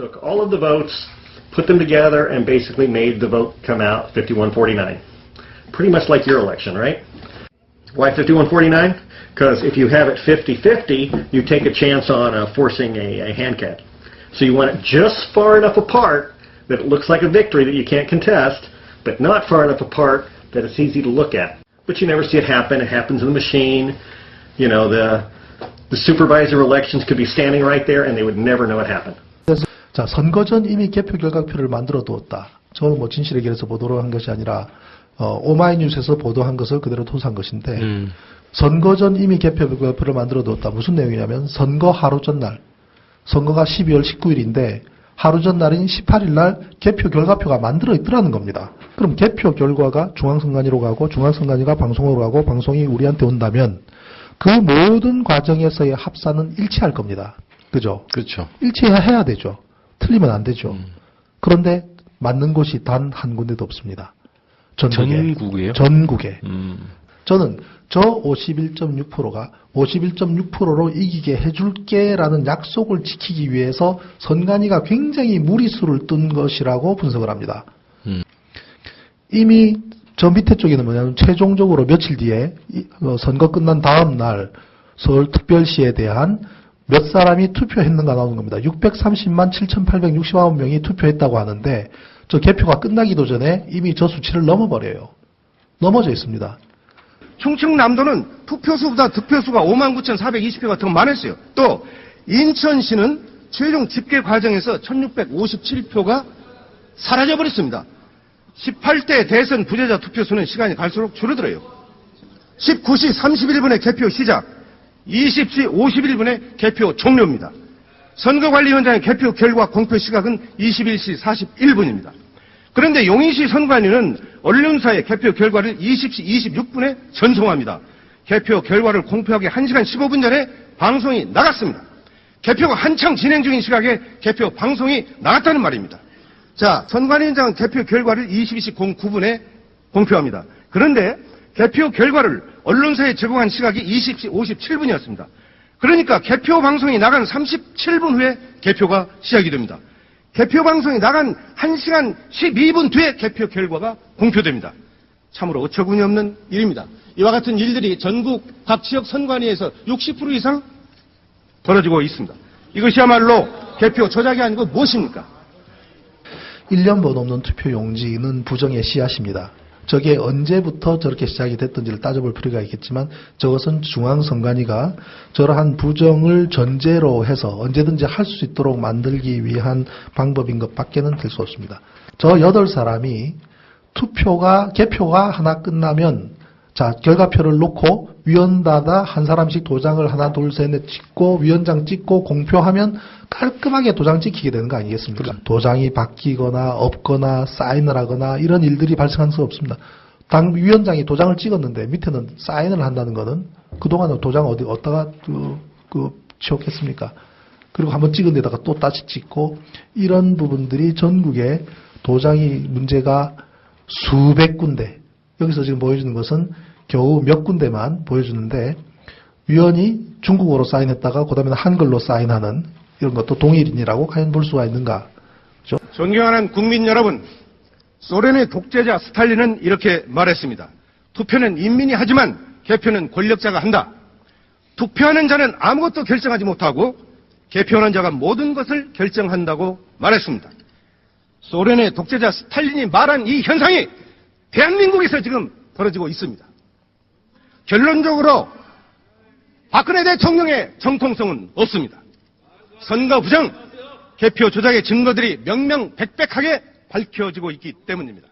took all of the votes, put them together, and basically made the vote come out 5149. Pretty much like your election, right? Why 5149? Because if you have it 50-50, you take a chance on uh, forcing a, a hand cap. So you want it just far enough apart that it looks like a victory that you can't contest, but not far enough apart that it's easy to look at. But you never see it happen. It happens in the machine. You know, the, the supervisor elections could be standing right there and they would never know it happened. 자, 선거 전 이미 개표 결과표를 만들어 두었다. 저는 뭐 진실의 길에서 보도를 한 것이 아니라 어, 오마이뉴스에서 보도한 것을 그대로 토스한 것인데 음. 선거 전 이미 개표 결과표를 만들어 두었다. 무슨 내용이냐면 선거 하루 전날 선거가 12월 19일인데 하루 전날인 18일 날 개표 결과표가 만들어 있더라는 겁니다. 그럼 개표 결과가 중앙선관위로 가고 중앙선관위가 방송으로 가고 방송이 우리한테 온다면 그 모든 과정에서의 합산은 일치할 겁니다. 그죠? 그렇죠. 일치해야 되죠. 틀리면 안 되죠. 음. 그런데 맞는 곳이 단 한 군데도 없습니다. 전국에. 전국이에요? 전국에. 음. 저는 저 51.6%가 51.6%로 이기게 해줄게라는 약속을 지키기 위해서 선관위가 굉장히 무리수를 둔 것이라고 분석을 합니다. 음. 이미 저 밑에 쪽에는 뭐냐면 최종적으로 며칠 뒤에 이- 어, 선거 끝난 다음 날 서울특별시에 대한 몇 사람이 투표했는가 나오는 겁니다. 630만 7,869 명이 투표했다고 하는데 저 개표가 끝나기도 전에 이미 저 수치를 넘어버려요. 넘어져 있습니다. 충청남도는 투표수보다 득표수가 59,420표가 더 많았어요. 또 인천시는 최종 집계 과정에서 1,657표가 사라져버렸습니다. 18대 대선 부재자 투표수는 시간이 갈수록 줄어들어요. 19시 31분에 개표 시작, 20시 51분에 개표 종료입니다. 선거관리위원장의 개표 결과 공표 시각은 21시 41분입니다. 그런데 용인시 선관위는 언론사의 개표 결과를 20시 26분에 전송합니다. 개표 결과를 공표하기 1시간 15분 전에 방송이 나갔습니다. 개표가 한창 진행 중인 시각에 개표 방송이 나갔다는 말입니다. 자, 선관위원장은 개표 결과를 22시 09분에 공표합니다. 그런데 개표 결과를 언론사에 제공한 시각이 20시 57분이었습니다. 그러니까 개표 방송이 나간 37분 후에 개표가 시작이 됩니다. 개표 방송이 나간 1시간 12분 뒤에 개표 결과가 공표됩니다. 참으로 어처구니 없는 일입니다. 이와 같은 일들이 전국 각 지역 선관위에서 60% 이상 벌어지고 있습니다. 이것이야말로 개표 조작이 아니고 무엇입니까? 1년번 없는 투표 용지는 부정의 씨앗입니다. 저게 언제부터 저렇게 시작이 됐던지를 따져볼 필요가 있겠지만 저것은 중앙선관위가 저러한 부정을 전제로 해서 언제든지 할 수 있도록 만들기 위한 방법인 것밖에는 될 수 없습니다. 저 8사람이 투표가 개표가 하나 끝나면 자 결과표를 놓고 위원마다 한 사람씩 도장을 하나 둘 셋 넷 찍고 위원장 찍고 공표하면 깔끔하게 도장 찍히게 되는 거 아니겠습니까? 도장이 바뀌거나 없거나 사인을 하거나 이런 일들이 발생할 수 없습니다. 당 위원장이 도장을 찍었는데 밑에는 사인을 한다는 거는 그동안은 도장 어디 어디다가 그, 그 치웠겠습니까? 그리고 한번 찍은 데다가 또 다시 찍고 이런 부분들이 전국에 도장이 문제가 수백 군데 여기서 지금 보여주는 것은 겨우 몇 군데만 보여주는데 위원이 중국어로 사인했다가 그 다음에 한글로 사인하는 이런 것도 동일인이라고 과연 볼 수가 있는가? 존경하는 국민 여러분, 소련의 독재자 스탈린은 이렇게 말했습니다. 투표는 인민이 하지만 개표는 권력자가 한다. 투표하는 자는 아무것도 결정하지 못하고 개표하는 자가 모든 것을 결정한다고 말했습니다. 소련의 독재자 스탈린이 말한 이 현상이 대한민국에서 지금 벌어지고 있습니다. 결론적으로 박근혜 대통령의 정통성은 없습니다. 선거 부정, 개표 조작의 증거들이 명명백백하게 밝혀지고 있기 때문입니다.